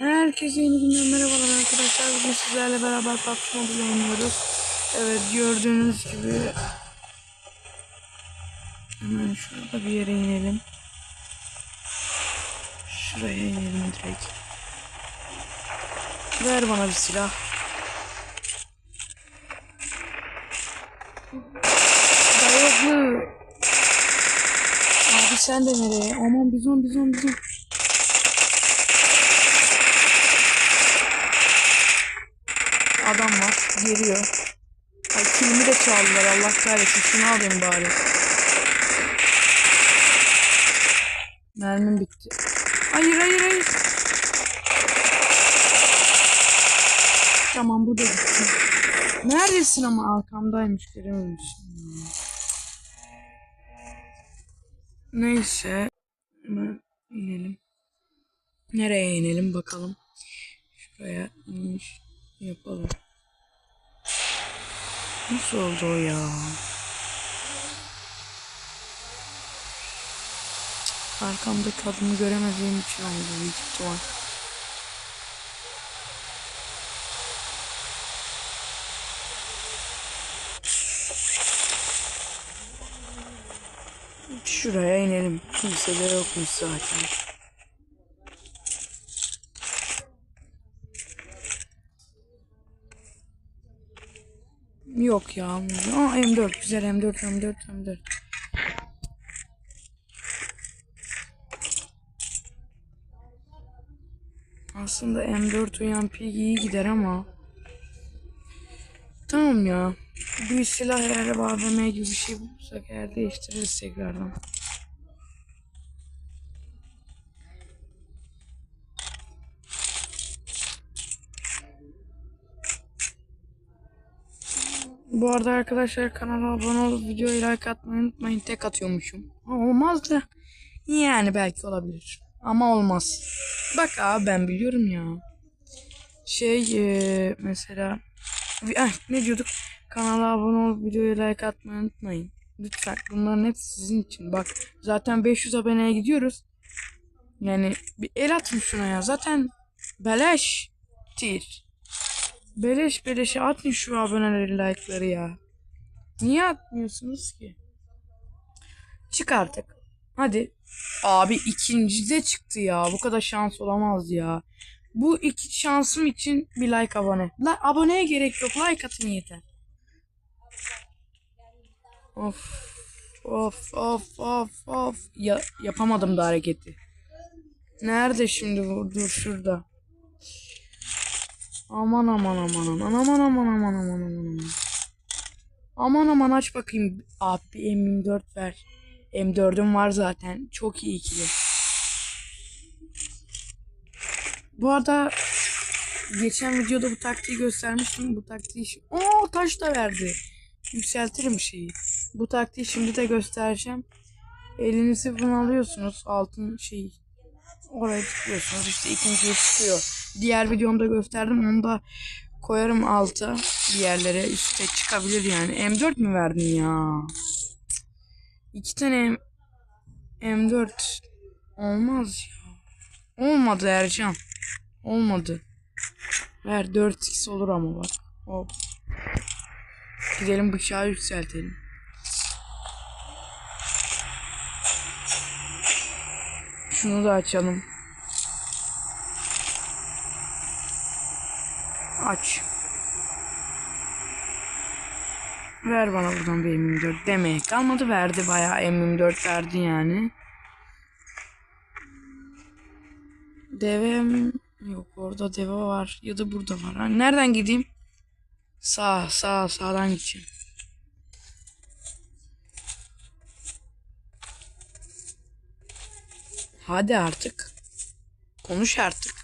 Herkese yeni günden merhabalar arkadaşlar. Bugün sizlerle beraber PUBG Mobile oynuyoruz. Evet gördüğünüz gibi hemen şurada bir yere inelim. Şuraya inelim direkt. Ver bana bir silah. Dayaklı. Abi sen de nereye? Aman bizon bizon bizon. Adam var. Geliyor. Ay kilimi de çaldılar. Allah kahretsin. Şunu alayım bari. Mermim bitti. Hayır hayır hayır. Tamam bu da gitti. Neredesin ama arkamdaymış görememişim. Neyse. Hemen inelim. Nereye inelim bakalım. Şuraya iniş yapalım. Nasıl oldu o ya? Arkamdaki adımı göremediğim için oldu büyük ihtimal. Şuraya inelim. Kimse de yokmuş zaten. Yok ya. Aa, M4 güzel M4 M4 M4. Aslında M4 UMP iyi gider ama. Tamam ya. Bir silah eğer AVM gibi bir şey bulursak eğer değiştiririz tekrardan. Bu arada arkadaşlar kanala abone olup videoyu like atmayı unutmayın. Tek atıyormuşum. Olmaz da yani belki olabilir. Ama olmaz. Bak abi ben biliyorum ya. Şey eee, mesela Ay, ne diyorduk? Kanala abone olup videoyu like atmayı unutmayın. Lütfen bunların hepsi sizin için. Bak zaten 500 aboneye gidiyoruz. Yani bir el atın şuna ya. Zaten beleş tir. Beleş beleşe atın şu aboneleri like'ları ya. Niye atmıyorsunuz ki? Çık artık. Hadi. Abi ikinci de çıktı ya. Bu kadar şans olamaz ya. Bu iki şansım için bir like abone. La, aboneye gerek yok. Like atın yeter. Of. Of of of of. Ya, yapamadım da hareketi. Nerede şimdi bu? Dur şurada. Aman aman aman aman aman aman aman aman aman aman. Aman aman aç bakayım. Abi M24 ver. M4'üm var zaten. Çok iyi ikili. Bu arada geçen videoda bu taktiği göstermiştim. Bu taktiği şi- Oo taş da verdi. Yükseltirim şeyi. Bu taktiği şimdi de göstereceğim. Elinizi bunu alıyorsunuz. Altın şey oraya tıklıyorsunuz. İşte ikinciye çıkıyor. Diğer videomda gösterdim. Onu da koyarım alta bir yerlere. Üste çıkabilir yani. M4 mü verdin ya? İki tane M- M4 olmaz ya. Olmadı Ercan. Olmadı. Ver 4x olur ama bak. Hop. Gidelim bıçağı yükseltelim. Şunu da açalım. Aç. Ver bana buradan bir M24 demeye kalmadı verdi bayağı M24 verdi yani. Deve mi? Yok orada deve var ya da burada var. Ha, nereden gideyim? Sağ sağ sağdan gideceğim. Hadi artık. Konuş artık.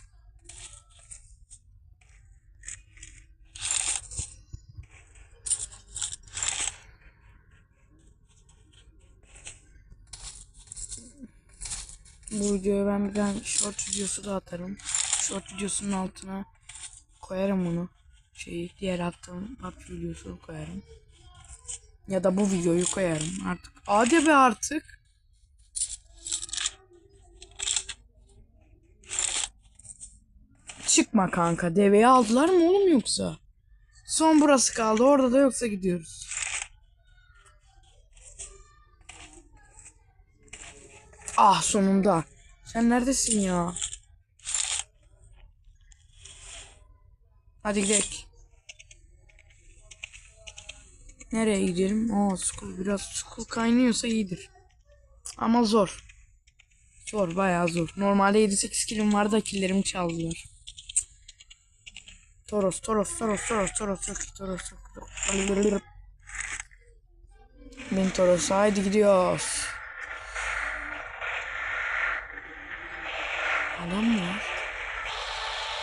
Bu videoya ben bir tane short videosu da atarım. Short videosunun altına koyarım bunu. Şeyi diğer attığım PUBG videosunu koyarım. Ya da bu videoyu koyarım artık. Hadi be artık. çıkma kanka. Deveyi aldılar mı oğlum yoksa? Son burası kaldı. Orada da yoksa gidiyoruz. Ah sonunda. Sen neredesin ya? Hadi gidelim. Nereye gidelim? Aa school biraz school kaynıyorsa iyidir. Ama zor. Zor bayağı zor. Normalde 7-8 kilim vardı killerimi çaldılar. Toros, Toros, Toros, Toros, Toros, Toros, Toros, Toros. Bin Toros, haydi gidiyoruz. Adam mı var?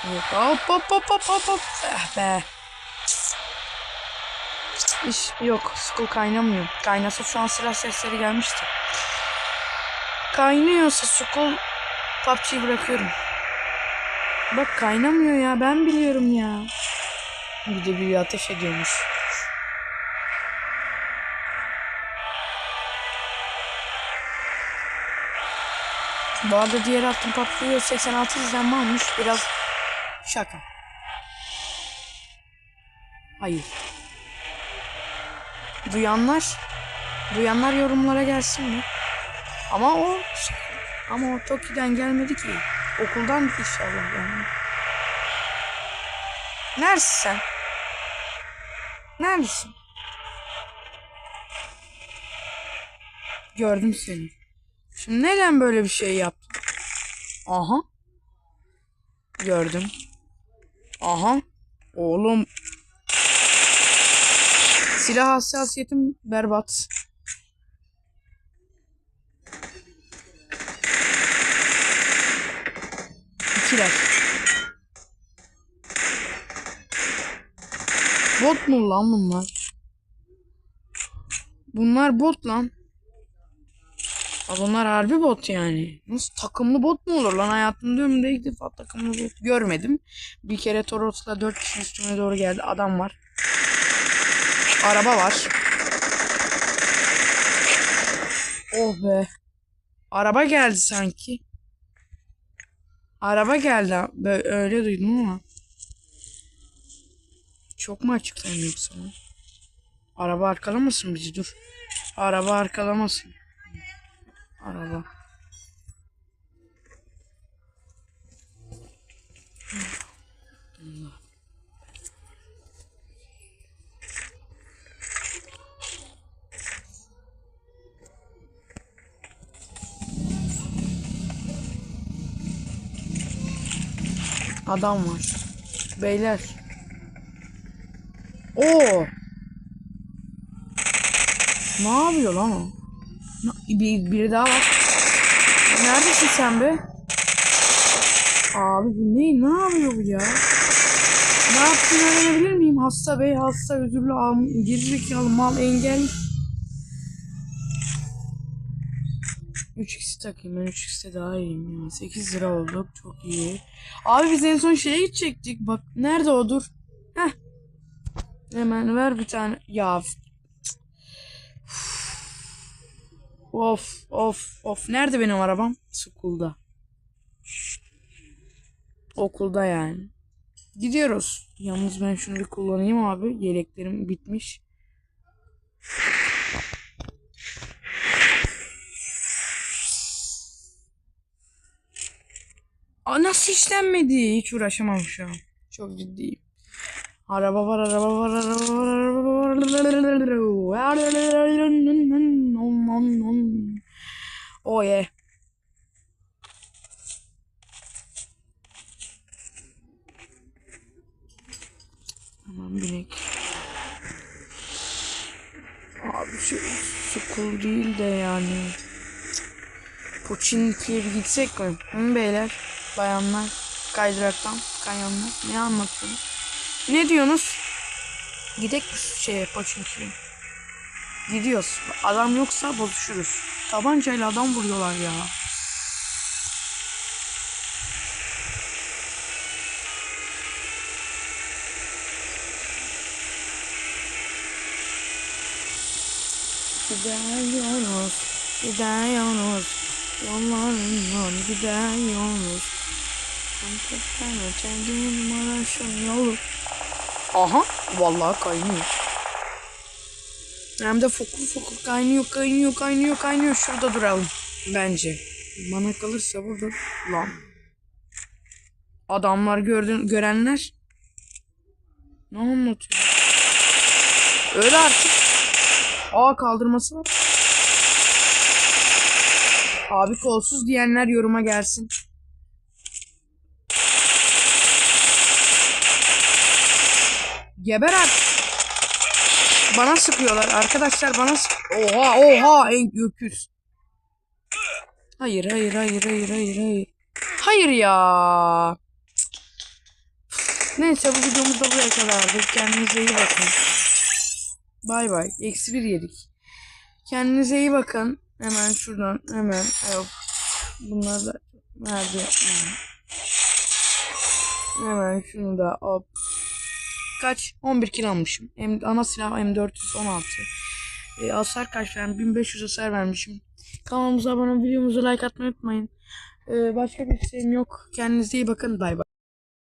Yok, hop hop hop hop hop hop. Eh be. İş yok, school kaynamıyor. Kaynasa şu an silah sesleri gelmişti. Kaynıyorsa school PUBG'yi bırakıyorum. Bak kaynamıyor ya ben biliyorum ya. Bir de bir ateş ediyormuş. Bu arada diğer attım PUBG'ye 86 izlenme almış. Biraz şaka. Hayır. Duyanlar duyanlar yorumlara gelsin mi? Ama o ama o Toki'den gelmedi ki. Okuldan inşallah yani. Neredesin sen? Neredesin? Gördüm seni. Şimdi neden böyle bir şey yaptın? Aha. Gördüm. Aha. Oğlum. Silah hassasiyetim berbat. İkiler. Bot mu lan bunlar? Bunlar bot lan. Ha bunlar harbi bot yani. Nasıl takımlı bot mu olur lan? Hayatımda ömrümde ilk defa takımlı bot görmedim. Bir kere Toros'la 4 kişi üstüme doğru geldi. Adam var. Araba var. Oh be. Araba geldi sanki. Araba geldi. Böyle öyle duydum ama. Çok mu açıklayayım yoksa? lan? Araba arkalamasın bizi dur. Araba arkalamasın. Araba. Adam var. Beyler. Oo. Ne yapıyor lan o? Bir, biri daha var. Neredesin sen be? Abi bu ne? Ne yapıyor bu ya? Ne yaptığını öğrenebilir miyim? Hasta bey, hasta, özürlü, am, gerizekalı, mal, engel. 3x'i takayım ben 3x'te daha iyiyim ya. 8 lira olduk çok iyi. Abi biz en son şeye gidecektik. Bak nerede o dur. Heh. Hemen ver bir tane. Ya. Of of of. Nerede benim arabam? School'da. Okulda yani. Gidiyoruz. Yalnız ben şunu bir kullanayım abi. Yeleklerim bitmiş. Aa, nasıl işlenmedi? Hiç uğraşamam şu an. Çok ciddiyim. Araba var, araba var, araba var, araba var. Oh yeah. Aman binek. Abi şu school değil de yani. Puçinki'ye bir gitsek mi? Hı beyler, bayanlar, kaydıraktan, kayanlar. Ne anlatıyorsunuz? Ne diyorsunuz? Gidek mi şeye Puçinki'ye? Gidiyoruz. Adam yoksa bozuşuruz. Tabancayla adam vuruyorlar ya. Gidiyoruz, gidiyoruz, yollarından gidiyoruz. Kendin numaraşın yolu. Aha vallahi kaynıyor. Hem de fokur fokur kaynıyor kaynıyor kaynıyor kaynıyor. Şurada duralım bence. Bana kalırsa burada lan. Adamlar gördün görenler ne anlatıyor? Öyle artık. Aa kaldırması var. Abi kolsuz diyenler yoruma gelsin. Geber artık. Bana sıkıyorlar arkadaşlar bana sık. Oha oha en öküz. Hayır hayır hayır hayır hayır hayır. Hayır ya. Neyse bu videomuz da buraya kadardı. Kendinize iyi bakın. Bay bay. Eksi bir yedik. Kendinize iyi bakın. Hemen şuradan hemen. Yok. Bunları da nerede? Hemen şunu da hop. Kaç? 11 kilo almışım. M, ana silah M416. E, hasar kaç vermişim? 1500 hasar vermişim. Kanalımıza abone videomuza like atmayı unutmayın. E, başka bir şeyim yok. Kendinize iyi bakın. Bay bay.